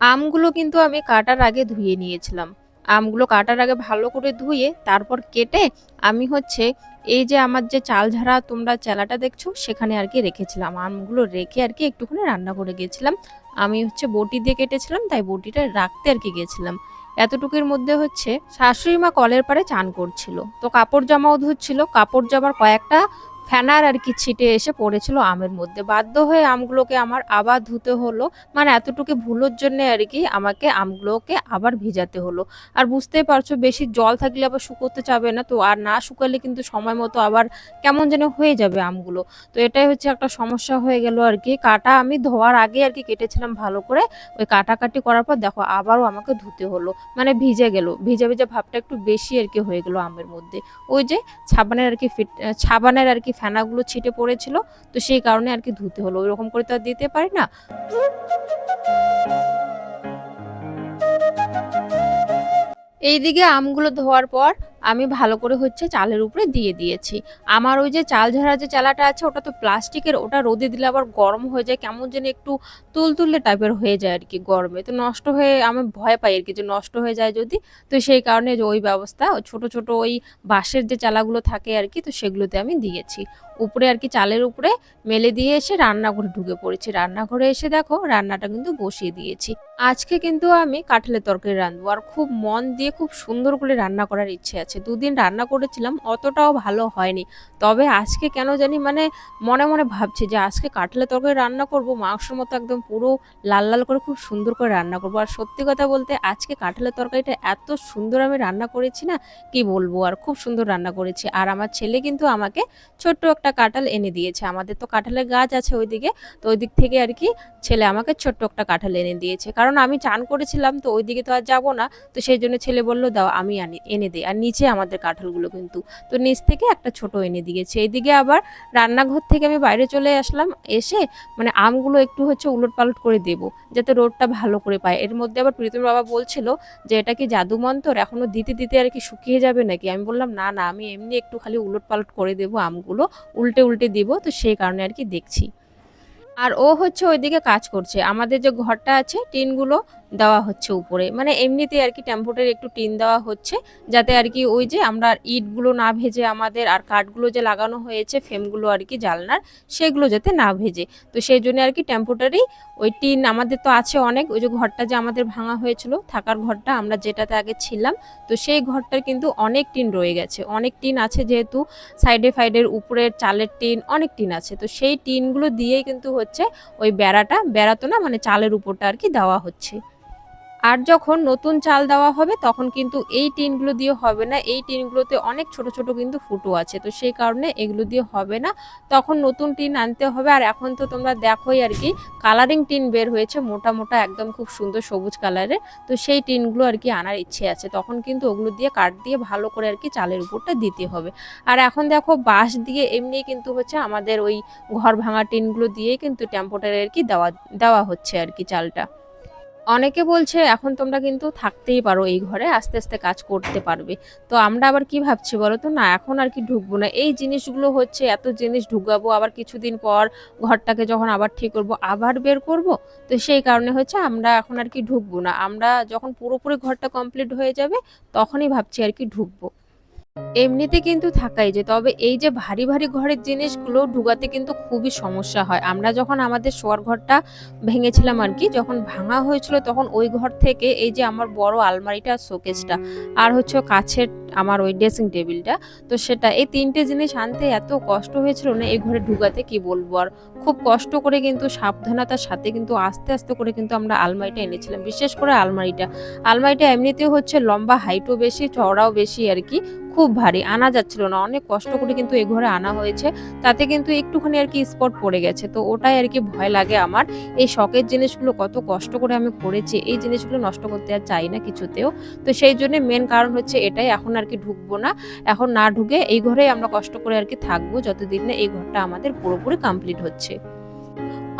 আমগুলো কিন্তু আমি কাটার আগে ধুয়ে নিয়েছিলাম। আমগুলো কাটার আগে ভালো করে ধুয়ে তারপর কেটে আমি হচ্ছে এই যে আমার যে চাল ঝাড়া তোমরা চালাটা দেখছ সেখানে আর কি রেখেছিলাম। আমগুলো রেখে আর কি একটুখানি রান্না করে গেছিলাম। আমি হচ্ছে বটি দিয়ে কেটেছিলাম, তাই বটিটা রাখতে আর কি গেছিলাম। এতটুকুর মধ্যে হচ্ছে শাশুড়ি মা কলের পাড়ে চান করছিল। তো কাপড় জামাও ধুচ্ছিল। কাপড় জামার কয়েকটা ফেনার আর কি ছিটে এসে পড়েছিল আমের মধ্যে। বাধ্য হয়ে আমগুলোকে আমার আবার ধুতে হলো। মানে এতটুকু ভুলের জন্যে আর কি আমাকে আমগুলোকে আবার ভিজাতে হলো। আর বুঝতেই পারছ বেশি জল থাকলে আবার শুকোতে চাবে না। তো আর না শুকালে কিন্তু সময় মতো আবার কেমন যেন হয়ে যাবে আমগুলো। তো এটাই হচ্ছে একটা সমস্যা হয়ে গেল আর কি। কাটা আমি ধোয়ার আগে আর কি কেটেছিলাম ভালো করে। ওই কাটাকাটি করার পর দেখো আবারও আমাকে ধুতে হলো। মানে ভিজে গেল। ভিজা, ভিজা ভাবটা একটু বেশি আর কি হয়ে গেল আমের মধ্যে। ওই যে সাবানের আর কি ফিট আ সাবানের আর কি ফেনাগুলো ছিটে পড়েছিল। তো সেই কারণে আর কি ধুতে হলো। ওইরকম করে তো আর দিতে পারি না। এইদিকে আমগুলো ধোয়ার পর আমি ভালো করে হচ্ছে চালের উপরে দিয়ে দিয়েছি। আমার ওই যে চাল ঝাড়া যে চালাটা আছে ওটা তো প্লাস্টিকের ওটা রোদে দিলে আবার গরম হয়ে যায় কেমন যেন একটু তুলতুলে টাইপের হয়ে যায় আর কি গরমে। তো নষ্ট হয়ে আমি ভয় পাই আর কি যে নষ্ট হয়ে যায় যদি। তো সেই কারণে যে ওই ব্যবস্থা ছোট, ছোট ওই বাঁশের যে চালাগুলো থাকে আর কি তো সেগুলোতে আমি দিয়েছি। উপরে আর কি চালের উপরে মেলে দিয়ে এসে রান্নাঘরে ঢুকে পড়েছি। রান্নাঘরে এসে দেখো রান্নাটা কিন্তু বসিয়ে দিয়েছি। আজকে কিন্তু আমি কাঁঠালের তরকারি রাঁধবো। আর খুব মন দিয়ে খুব সুন্দর করে রান্না করার ইচ্ছে আছে। দুদিন রান্না করেছিলাম অতটাও ভালো হয়নি। তবে আজকে কেন জানি মানে মনে, মনে ভাবছি যে আজকে কাঁঠালের তরকারি রান্না করব মাংসের মতো একদম পুরো লাল, লাল করে খুব সুন্দর করে রান্না করব। আর সত্যি কথা বলতে আজকে কাঁঠালের তরকারিটা এত সুন্দর আমি রান্না করেছি না কি বলব আর খুব সুন্দর রান্না করেছি। আর আমার ছেলে কিন্তু আমাকে ছোট্ট একটা কাঁঠাল এনে দিয়েছে। আমাদের তো কাঁঠালের গাছ আছে ওইদিকে। তো ওই দিক থেকে আর কি ছেলে আমাকে ছোট্ট একটা কাঁঠাল এনে দিয়েছে। কারণ আমি চান করেছিলাম তো ওইদিকে তো আর যাব না। তো সেই জন্য ছেলে বলল দাও আমি আনি এনে দেই। আর নিচে আমাদের কাঁঠালগুলো কিন্তু। তো নিচ থেকে একটা ছোট এনে দিয়েছে। এইদিকে আবার রান্নাঘর থেকে আমি বাইরে চলে আসলাম। এসে মানে আমগুলো একটু হচ্ছে উলটপালট করে দেব। যাতে রোদটা ভালো করে পায়। এর মধ্যে আবার প্রীতমের বাবা বলছিল যে এটা কি জাদু মন্তর এখনও দিতে, দিতে আর কি শুকিয়ে যাবে নাকি? আমি বললাম না, না আমি এমনি একটু খালি উলটপালট করে দেব আমগুলো। উল্টে, উল্টে দেবো তো সেই কারণে আর কি দেখছি। আর ও হচ্ছে ওইদিকে কাজ করছে। আমাদের যে ঘরটা আছে, টিনগুলো দেওয়া হচ্ছে উপরে। মানে এমনিতেই আর কি টেম্পোরারি একটু টিন দেওয়া হচ্ছে। যাতে আর কি ওই যে আমরা ইটগুলো না ভেজে আমাদের আর কাঠগুলো যে লাগানো হয়েছে, ফ্রেমগুলো আর কি জালনার, সেগুলো যাতে না ভেজে। তো সেইজন্য আর কি টেম্পোরারি ওই টিন আমাদের তো আছে অনেক। ওই যে ঘরটা যে আমাদের ভাঙা হয়েছিল, থাকার ঘরটা আমরা যেটাতে আগে ছিলাম। তো সেই ঘরটার কিন্তু অনেক টিন রয়ে গেছে। অনেক টিন আছে যেহেতু সাইডে ফাইডের উপরের চালের টিন অনেক টিন আছে। তো সেই টিনগুলো দিয়েই কিন্তু হচ্ছে ওই বেড়াটা বেড়া তো না মানে চালের উপরটা আর কি দেওয়া হচ্ছে। আর যখন নতুন চাল দেওয়া হবে তখন কিন্তু এই টিনগুলো দিয়ে হবে না। এই টিনগুলোতে অনেক ছোট, ছোট কিন্তু ফুটো আছে। তো সেই কারণে এগুলো দিয়ে হবে না। তখন নতুন টিন আনতে হবে। আর এখন তো তোমরা দেখোই আর কি কালারিং টিন বের হয়েছে মোটা, মোটা একদম খুব সুন্দর সবুজ কালারের। তো সেই টিনগুলো আর কি আনার ইচ্ছে আছে। তখন কিন্তু ওগুলো দিয়ে কাঠ দিয়ে ভালো করে আর কি চালের উপরটা দিতে হবে। আর এখন দেখো বাঁশ দিয়ে এমনি কিন্তু হচ্ছে আমাদের ওই ঘর ভাঙা টিনগুলো দিয়েই কিন্তু টেম্পোরারি আর কি দেওয়া দেওয়া হচ্ছে আর কি চালটা। অনেকে বলছে এখন তোমরা কিন্তু থাকতেই পারো এই ঘরে আস্তে, আস্তে কাজ করতে পারবে। তো আমরা আবার কি ভাবছি বলো তো? না এখন আর কি ঢুকবো না। এই জিনিসগুলো হচ্ছে এত জিনিস ঢুকাবো আবার কিছুদিন পর ঘরটাকে যখন আবার ঠিক করব আবার বের করব। তো সেই কারণে হচ্ছে আমরা এখন আর কি ঢুকবো না। আমরা যখন পুরোপুরি ঘরটা কমপ্লিট হয়ে যাবে তখনই ভাবছি আর কি ঢুকবো। এমনিতে কিন্তু থাকাই যে তবে এই যে ভারী, ভারী ঘরের জিনিসগুলো ঢুকাতে কিন্তু খুবই সমস্যা হয়। আমরা যখন আমাদের শোয়ার ঘরটা ভেঙেছিলাম আর কি যখন ভাঙা হয়েছিল তখন ওই ঘর থেকে এই যে আমার বড় আলমারিটা আর শোকেসটা আর হচ্ছে কাছের আমার ওই ড্রেসিং টেবিলটা, তো সেটা এই তিনটে জিনিস আনতে এত কষ্ট হয়েছিল না এই ঘরে ঢুকাতে কি বলব আর। খুব কষ্ট করে কিন্তু সাবধানতার সাথে কিন্তু আস্তে, আস্তে করে কিন্তু আমরা আলমারিটা এনেছিলাম। বিশেষ করে আলমারিটা। আলমারিটা এমনিতেও হচ্ছে লম্বা হাইটও বেশি, চওড়াও বেশি আরকি। খুব ভারী, আনা যাচ্ছিল না। অনেক কষ্ট করে কিন্তু এ ঘরে আনা হয়েছে। তাতে কিন্তু একটুখানি আর কি স্পট পড়ে গেছে। তো ওটাই আর কি ভয় লাগে আমার। এই শখের জিনিসগুলো কত কষ্ট করে আমি করেছি। এই জিনিসগুলো নষ্ট করতে আর চাই না কিছুতেও। তো সেই জন্য মেন কারণ হচ্ছে এটাই। এখন আর কি ঢুকবো না। এখন না ঢুকে এই ঘরেই আমরা কষ্ট করে আর কি থাকব, যতদিন না এই ঘরটা আমাদের পুরোপুরি কমপ্লিট হচ্ছে।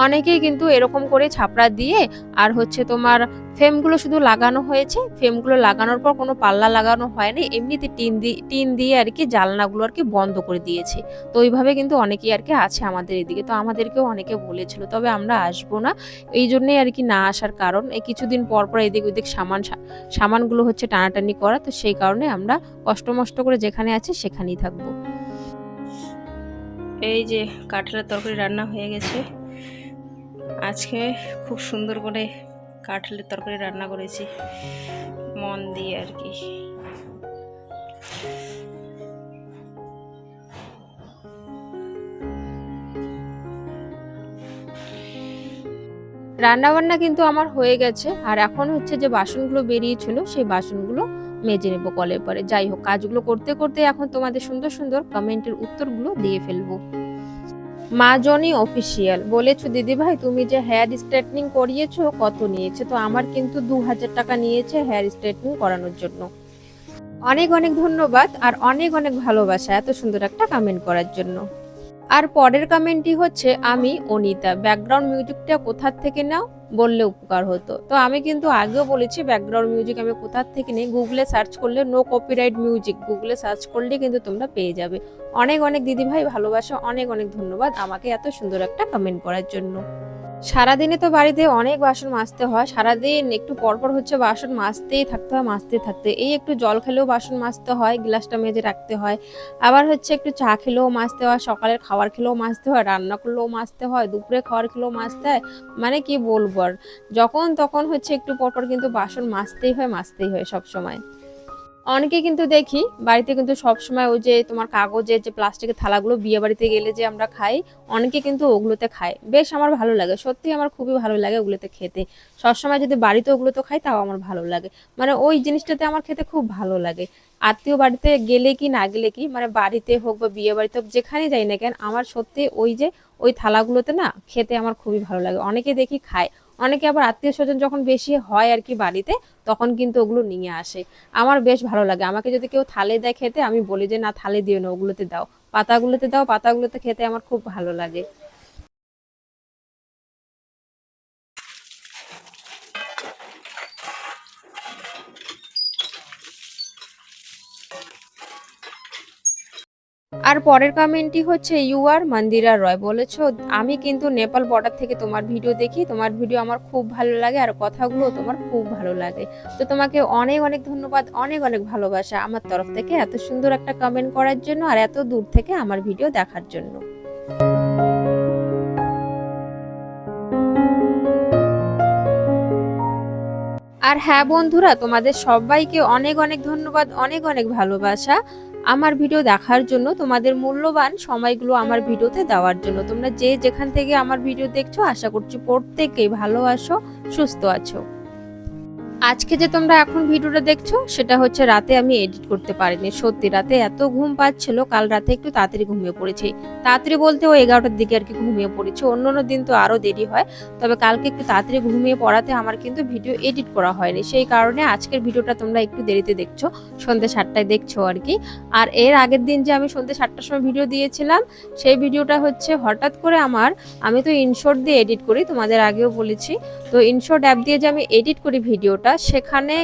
অনেকেই কিন্তু এরকম করে ছাপড়া দিয়ে, আর হচ্ছে তোমার ফ্রেমগুলো শুধু লাগানো হয়েছে, ফ্রেমগুলো লাগানোর পর কোনো পাল্লা লাগানো হয়নি, এমনিতে টিন দিয়ে টিন দিয়ে আর কি জানলাগুলো আর কি বন্ধ করে দিয়েছে। তো ওইভাবে কিন্তু অনেকেই আর কি আছে আমাদের এদিকে, তো আমাদেরকেও অনেকে বলেছিল, তবে আমরা আসব না। এই জন্যই আর কি না আসার কারণ, এই কিছুদিন পর পর এদিক ওদিক সামান সামানগুলো হচ্ছে টানাটানি করা, তো সেই কারণে আমরা কষ্ট মষ্ট করে যেখানে আছি সেখানেই থাকব। এই যে কাঁঠালের তরকারি রান্না হয়ে গেছে। আজকে খুব সুন্দর করে কাঁঠালের তরকারি রান্না করেছি। মন দিয়ে আর কি। রান্না বান্না কিন্তু আমার হয়ে গেছে। আর এখন হচ্ছে যে বাসনগুলো বেরিয়েছিল, সেই বাসনগুলো মেজে নেব কলের পরে। যাই হোক, কাজগুলো করতে করতে এখন তোমাদের সুন্দর সুন্দর কমেন্টের উত্তরগুলো দিয়ে ফেলব। মা জনি অফিসিয়াল বলেছ দিদি ভাই তুমি যে হেয়ার স্ট্রেটনিং করিয়েছো, কত নিয়েছে? তো আমার কিন্তু দু হাজার টাকা নিয়েছে হেয়ার স্ট্রেটনিং করানোর জন্য। অনেক অনেক ধন্যবাদ আর অনেক অনেক ভালোবাসা এত সুন্দর একটা কমেন্ট করার জন্য। আর পরের কমেন্টটি হচ্ছে, আমি অনিতা ব্যাকগ্রাউন্ড মিউজিকটা কোথার থেকে নাও? বললে উপকার হতো। তো আমি কিন্তু আগেও বলেছি ব্যাকগ্রাউন্ড মিউজিক আমি কোথার থেকে নেই? গুগলে সার্চ করলে নো কপিরাইট মিউজিক গুগলে সার্চ করলে কিন্তু তোমরা পেয়ে যাবে। অনেক অনেক দিদিভাই ভালোবাসা, অনেক অনেক ধন্যবাদ আমাকে এত সুন্দর একটা কমেন্ট করার জন্য। সারাদিনে তো বাড়িতে অনেক বাসন মাজতে হয়, সারাদিন একটু পরপর হচ্ছে বাসন মাজতেই থাকতে হয়, মাজতেই থাকতে। এই একটু জল খেলেও বাসন মাজতে হয়, গ্লাসটা মেজে রাখতে হয়। আবার হচ্ছে একটু চা খেলেও মাজতে হয়, সকালের খাবার খেলেও মাজতে হয়, রান্না করলেও মাজতে হয়, দুপুরে খাবার খেলেও মাজতে হয়। মানে কি বলব আর? যখন তখন হচ্ছে একটু পরপর কিন্তু বাসন মাজতেই হয় মাজতেই হয় সব সময় অনেকে কিন্তু দেখি, বাড়িতে কিন্তু সব সময় ওই যে তোমার কাগজের যে প্লাস্টিকের থালাগুলো বিয়ে বাড়িতে গেলে যে আমরা খাই, অনেকে কিন্তু ওগুলোতে খায়। বেশ আমার ভালো লাগে সত্যি আমার খুবই ভালো লাগে ওগুলোতে খেতে। সবসময় যদি বাড়িতে ওগুলোতে খাই, তাও আমার ভালো লাগে। মানে ওই জিনিসটাতে আমার খেতে খুব ভালো লাগে। আত্মীয় বাড়িতে গেলে কি, না গেলে কি মানে বাড়িতে হোক বা বিয়ে বাড়িতে হোক, যেখানে যাই না কেন, আমার সত্যি ওই যে ওই থালাগুলোতে না খেতে আমার খুবই ভালো লাগে। অনেকে দেখি খায় অনেকে আবার আত্মীয় স্বজন যখন বেশি হয় আর কি বাড়িতে, তখন কিন্তু ওগুলো নিয়ে আসে। আমার বেশ ভালো লাগে। আমাকে যদি কেউ থালে দেয় খেতে, আমি বলি যে, না, থালে দিও না, ওগুলোতে দাও। পাতাগুলোতে দাও, পাতাগুলোতে খেতে আমার খুব ভালো লাগে। আর পরের কমেন্টটি হচ্ছে ইউ আর মন্দিরা রয় বলেছ, আমি কিন্তু নেপাল বর্ডার থেকে তোমার ভিডিও দেখি। তোমার ভিডিও আমার খুব ভালো লাগে আর কথাগুলো তোমার খুব ভালো লাগে। তো তোমাকে অনেক অনেক ধন্যবাদ, অনেক অনেক ভালোবাসা আমার তরফ থেকে এত সুন্দর একটা কমেন্ট করার জন্য আর এত দূর থেকে আমার ভিডিও দেখার জন্য। আর হ্যাঁ বন্ধুরা, তোমাদের সবাইকে অনেক অনেক ধন্যবাদ, অনেক অনেক ভালোবাসা। আমার ভিডিও দেখার জন্য তোমাদের মূল্যবান সময়গুলো আমার ভিডিওতে দেওয়ার জন্য। তোমরা যে যেখান থেকে আমার ভিডিও দেখছ, আশা করছি প্রত্যেকেই ভালো আছো, সুস্থ আছো। আজকে যে তোমরা এখন ভিডিওটা দেখছ, সেটা হচ্ছে রাতে আমি এডিট করতে পারিনি। সত্যি, রাতে এত ঘুম পাচ্ছিল, কাল রাতে একটু তাড়াতাড়ি ঘুমিয়ে পড়েছি। তাড়াতাড়ি বলতে ও এগারোটার দিকে আর কি ঘুমিয়ে পড়েছি। অন্য অন্য দিন তো আরও দেরি হয়। তবে কালকে একটু তাড়াতাড়ি ঘুমিয়ে পড়াতে আমার কিন্তু ভিডিও এডিট করা হয়নি। সেই কারণে আজকের ভিডিওটা তোমরা একটু দেরিতে দেখছ সন্ধ্যে সাতটায় দেখছ আর কি। আর এর আগের দিন যে আমি সন্ধ্যে সাতটার সময় ভিডিও দিয়েছিলাম, সেই ভিডিওটা হচ্ছে হঠাৎ করে আমার, আমি তো ইনশর্ট দিয়ে এডিট করি, তোমাদের আগেও বলেছি। তো ইনশর্ট অ্যাপ দিয়ে যে আমি এডিট করি ভিডিওটা সেখানে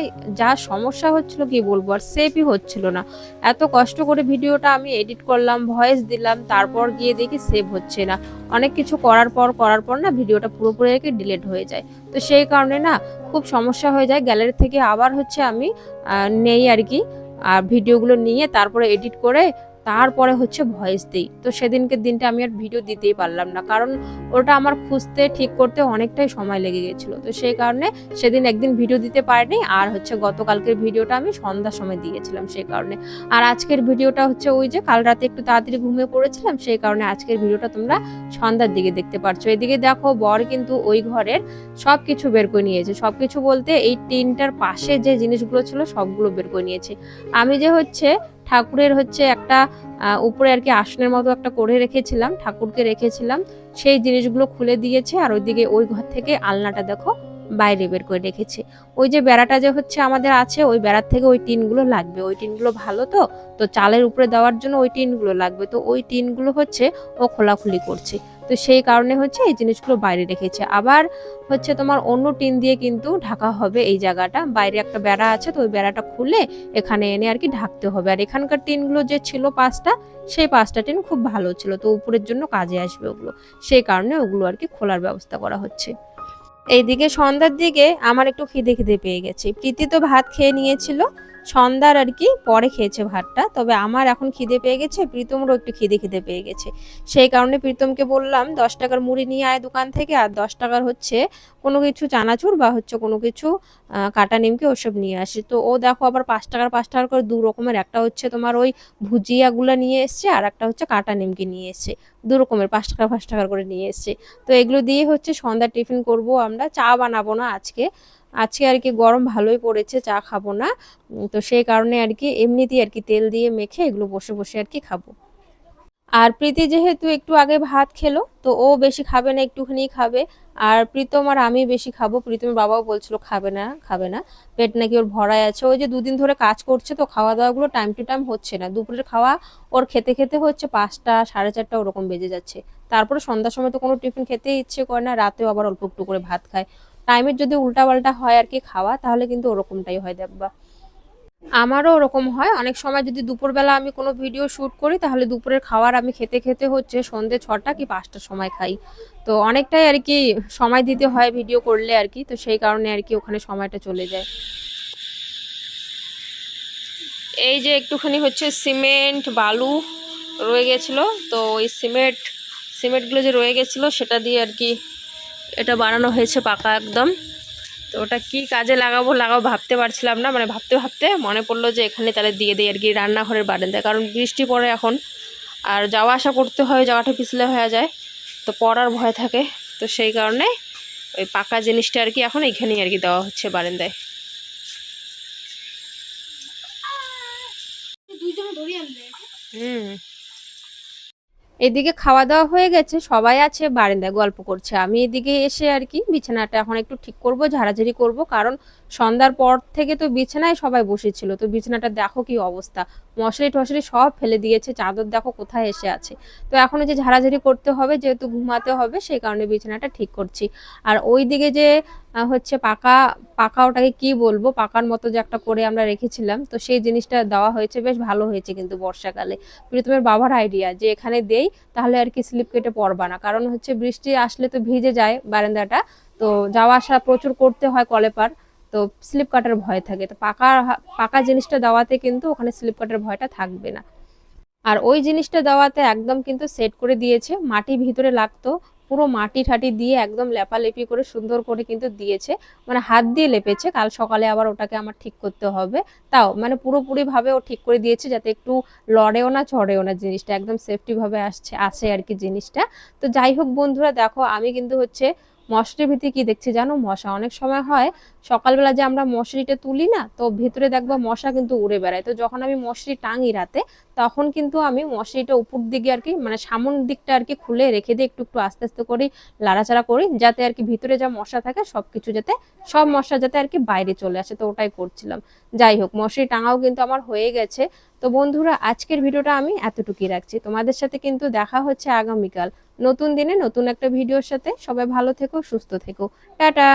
যা সমস্যা হচ্ছিল কি বলব আর সেভই হচ্ছিল না। এত কষ্ট করে ভিডিওটা আমি এডিট করলাম ভয়েস দিলাম, তারপর গিয়ে দেখি সেভ হচ্ছে না। অনেক কিছু করার পর করার পর না ভিডিওটা পুরোপুরি আর কি ডিলিট হয়ে যায়। তো সেই কারণে না খুব সমস্যা হয়ে যায়। গ্যালারি থেকে আবার হচ্ছে আমি নেই আর কি। আর ভিডিওগুলো নিয়ে তারপরে এডিট করে তারপরে হচ্ছে ভয়েস দিই। তো সেদিনকে দিনটা আমি আর ভিডিও দিতেই পারলাম না। কারণ ওটা আমার খুঁজতে, ঠিক করতে অনেকটাই সময় লেগে গেছিল। তো সেই কারণে সেদিন একদিন ভিডিও দিতে পারিনি। আর হচ্ছে গতকালকের ভিডিওটা আমি সন্ধ্যার সময় দিয়েছিলাম সেই কারণে। আর আজকের ভিডিওটা হচ্ছে ওই যে কাল রাতে একটু তাড়াতাড়ি ঘুমিয়ে পড়েছিলাম, সেই কারণে আজকের ভিডিওটা তোমরা সন্ধ্যার দিকে দেখতে পারছ। এদিকে দেখো, বর কিন্তু ওই ঘরের সব কিছু বের করে নিয়েছে। সব কিছু বলতে এই টিনটার পাশে যে জিনিসগুলো ছিল, সবগুলো বের করে নিয়েছে। আমি যে হচ্ছে ঠাকুরের হচ্ছে একটা উপরে আর কি আসনের মতো একটা করে রেখেছিলাম, ঠাকুরকে রেখেছিলাম। সেই জিনিসগুলো খুলে দিয়েছে আর ওইদিকে ওই ঘর থেকে আলনাটা দেখো বাইরে বের করে রেখেছে। ওই যে বেড়াটা যে হচ্ছে আমাদের আছে, ওই বেড়ার থেকে ওই টিনগুলো লাগবে। ওই টিনগুলো ভালো তো তো চালের উপরে দেওয়ার জন্য ওই টিনগুলো লাগবে। তো ওই টিনগুলো হচ্ছে ও খোলাখুলি করছে। তো সেই কারণে হচ্ছে এই জিনিসগুলো বাইরে রেখেছে। আবার হচ্ছে তোমার অন্য টিন দিয়ে কিন্তু ঢাকা হবে এই জায়গাটা। বাইরে একটা বেড়া আছে, তো ওই বেড়াটা খুলে এখানে এনে আর কি ঢাকতে হবে। আর এখানকার টিনগুলো যে ছিল পাঁচটা, সেই পাঁচটা টিন খুব ভালো ছিল, তো উপরের জন্য কাজে আসবে ওগুলো। সেই কারণে ওগুলো আর কি খোলার ব্যবস্থা করা হচ্ছে। এইদিকে সন্ধ্যার দিকে আমার একটু খিদে খিদে পেয়ে গেছে। প্রীতি তো ভাত খেয়ে নিয়েছিল সন্ধ্যার আর কি পরে খেয়েছে ভাতটা। তবে আমার এখন খিদে পেয়ে গেছে, প্রীতমেরও একটু খিদে খিদে পেয়ে গেছে। সেই কারণে প্রীতমকে বললাম, দশ টাকার মুড়ি নিয়ে আয় দোকান থেকে, আর দশ টাকার হচ্ছে কোনো কিছু চানাচুর বা হচ্ছে কোনো কিছু কাটা নিমকি ওসব নিয়ে আসে। তো ও দেখো আবার পাঁচ টাকার পাঁচ টাকার করে দু রকমের, একটা হচ্ছে তোমার ওই ভুজিয়াগুলো নিয়ে এসছে, আর একটা হচ্ছে কাটা নিমকি নিয়ে এসছে। দু রকমের, পাঁচ টাকা, পাঁচ টাকার করে নিয়ে এসছে। তো এগুলো দিয়ে হচ্ছে সন্ধ্যা টিফিন করব আমরা, চা বানাবো না আজকে। আজকে আর কি গরম ভালোই পড়েছে, চা খাব না। তো সেই কারণে আর কি এমনিতেই আর কি তেল দিয়ে মেখে এগুলো বসে বসে আর কি খাব। আর প্রীতি যেহেতু একটু আগে ভাত খেলো, তো ও বেশি খাবে না, একটুখানি খাবে। আর প্রীতম আর আমি বেশি খাব। প্রীতমের বাবাও বলছিল, খাবে না খাবে না। পেট নাকি ওর ভরাই আছে। ওই যে দুদিন ধরে কাজ করছে তো খাওয়া দাওয়াগুলো টাইম টু টাইম হচ্ছে না। দুপুরের খাওয়া ওর খেতে খেতে হচ্ছে পাঁচটা, সাড়ে চারটা, ওরকম বেজে যাচ্ছে। তারপরে সন্ধ্যার সময় তো কোনো টিফিন খেতে ইচ্ছে করে না, রাতেও আবার অল্প একটু করে ভাত খায়। টাইমের যদি উল্টাপাল্টা হয় আর কি খাওয়া, তাহলে কিন্তু ওরকমটাই হয় দেখবা আমারও ওরকম হয়। অনেক সময় যদি দুপুরবেলা আমি কোনো ভিডিও শ্যুট করি, তাহলে দুপুরের খাবার আমি খেতে খেতে হচ্ছে সন্ধে ছটা কি পাঁচটার সময় খাই। তো অনেকটাই আর কি সময় দিতে হয় ভিডিও করলে আর কি। তো সেই কারণে আর কি ওখানে সময়টা চলে যায়। এই যে একটুখানি হচ্ছে সিমেন্ট, বালু রয়ে গেছিল। তো ওই সিমেন্ট, সিমেন্টগুলো যে রয়ে গেছিল, সেটা দিয়ে আর কি এটা বানানো হয়েছে পাকা একদম। তো ওটা কি কাজে লাগাবো লাগাবো ভাবতে পারছিলাম না মানে ভাবতে ভাবতে মনে পড়ল যে এখানে তাহলে দিয়ে দিই আর কি রান্নাঘরের বারান্দায় কারণ বৃষ্টি পড়ে এখন। আর যাওয়া আসা করতে হয় জায়গাটা পিছলে হয়ে যায় তো পড়ার ভয় থাকে। তো সেই কারণে ওই পাকা জিনিসটা আর কি এখন এইখানেই আর কি দেওয়া হচ্ছে বারান্দায়। হুম। এদিকে খাওয়া দাওয়া হয়ে গেছে, সবাই আছে, বারান্দায় গল্প করছে। আমি এদিকে এসে আর কি বিছানাটা এখন একটু ঠিক করব, ঝাড়াঝাড়ি করব, কারণ সন্ধ্যার পর থেকে তো বিছানায় সবাই বসেছিল। তো বিছানাটা দেখো কি অবস্থা। মশারি টশারি সব ফেলে দিয়েছে, চাদর দেখো কোথায় এসে আছে। তো এখন যে ঝাড়াঝাড়ি করতে হবে, যেহেতু ঘুমাতে হবে, সেই কারণে বিছানাটা ঠিক করছি। আর ওই দিকে যে হচ্ছে পাকা পাকা ওটাকে কি বলব, পাকার মতো যে একটা করে আমরা রেখেছিলাম, তো সেই জিনিসটা দেওয়া হয়েছে, বেশ ভালো হয়েছে কিন্তু বর্ষাকালে। প্রীতমের বাবার আইডিয়া যে এখানে দেই, তাহলে আর কি স্লিপ কেটে পড়বা না। কারণ হচ্ছে বৃষ্টি আসলে তো ভিজে যায় বারান্দাটা, তো যাওয়া আসা প্রচুর করতে হয় কলে পার তো স্লিপ কাটার ভয় থাকে। তো পাকা পাকা জিনিসটা দেওয়াতে কিন্তু ওখানে স্লিপ কাটার ভয়টা থাকবে না। আর ওই জিনিসটা দেওয়াতে একদম কিন্তু সেট করে দিয়েছে। মাটি ভিতরে লাগতো, পুরো মাটি ঠাটি দিয়ে একদম লেপালেপি করে সুন্দর করে কিন্তু দিয়েছে। মানে হাত দিয়ে লেপেছে, কাল সকালে আবার ওটাকে আমার ঠিক করতে হবে। তাও মানে পুরোপুরিভাবে ও ঠিক করে দিয়েছে যাতে একটু লড়েও না, চড়েও না জিনিসটা। একদম সেফটিভাবে আসছে আসে আর কি জিনিসটা। তো যাই হোক বন্ধুরা, দেখো আমি কিন্তু হচ্ছে মশারির ভিতরে কি দেখছি জানো? মশা অনেক সময় হয়, সকালবেলা যে আমরা মশারিটা তুলি না, তো ভেতরে দেখবা মশা কিন্তু উড়ে বেড়ায়। তো যখন আমি মশারি টাঙি রাতে, তখন কিন্তু আমি মশারিটা উপর দিকে আর কি মানে সামন দিকটা আর কি খুলে রেখে দিই একটু একটু আস্তে আস্তে করে, লাড়াচাড়া করি, যাতে আর কি ভিতরে যা মশা থাকে সব কিছু যাতে, সব মশা যাতে আর কি বাইরে চলে আসে। তো ওটাই করছিলাম। যাই হোক, মশারি টাঙাও কিন্তু আমার হয়ে গেছে। তো বন্ধুরা, আজকের ভিডিওটা আমি এতটুকুই রাখছি। তোমাদের সাথে কিন্তু দেখা হচ্ছে আগামীকাল। নতুন দিনে নতুন একটা ভিডিওর সাথে সবাই ভালো থেকো সুস্থ থেকো। টাটা!